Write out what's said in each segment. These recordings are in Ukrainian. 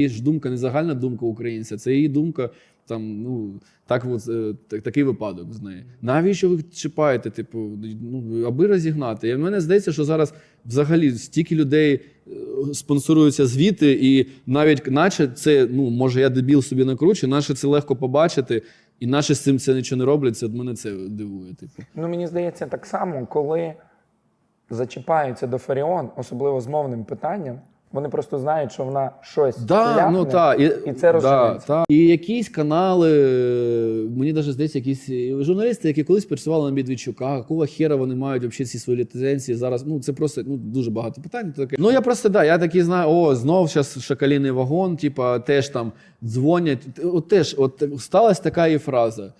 Є ж думка, не загальна думка українця, це її думка. Там, ну, так, от, е, так, такий випадок з нею. Навіщо ви чіпаєте, типу, ну, аби розігнати? І мене здається, що зараз взагалі стільки людей е, спонсоруються звіти, і навіть наче це, ну, може, я дебіл собі накручу, наче це легко побачити, і наче з цим це нічого не роблять. Це мене це дивує. Типу. Ну, мені здається, так само, коли зачіпаються до Фаріон, особливо з мовним питанням, вони просто знають, що вона щось Да, ляпне, ну, та, і, і це розуміється. та. І якісь канали, мені навіть здається, якісь е, журналісти, які колись працювали на Медведчука, якого хера вони мають взагалі ці свої ліцензії зараз. Ну, це просто ну, дуже багато питань. Таке. Ну, я просто, да, я такий знаю, о, знов зараз шакаліний вагон, типа, теж там дзвонять. От теж, от сталася така і фраза.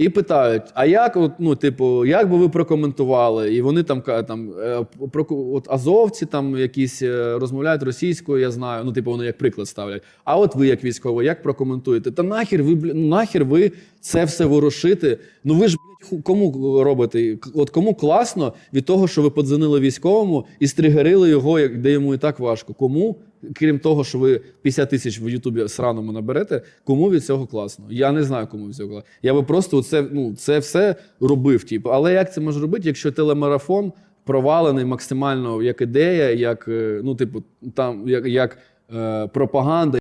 І питають: а як, от, ну, типу, як би ви прокоментували? І вони там там е, про от азовці там якісь е, розмовляють російською, я знаю. Ну, типу, вони як приклад ставлять. А от ви, як військовий, як прокоментуєте? Та нахер ви нахер ви це все ворушите? Ну ви ж кому робите? От кому класно від того, що ви подзвонили військовому і стригерили його, де йому і так важко. Кому? Крім того, що ви 50 тисяч в Ютубі сраному наберете, кому від цього класно? Я не знаю, кому від цього класно. Я би просто це, ну, це все робив. Типу. Але як це може робити, якщо телемарафон провалений максимально як ідея, як, е, ну, типу, там, як, як е, пропаганда?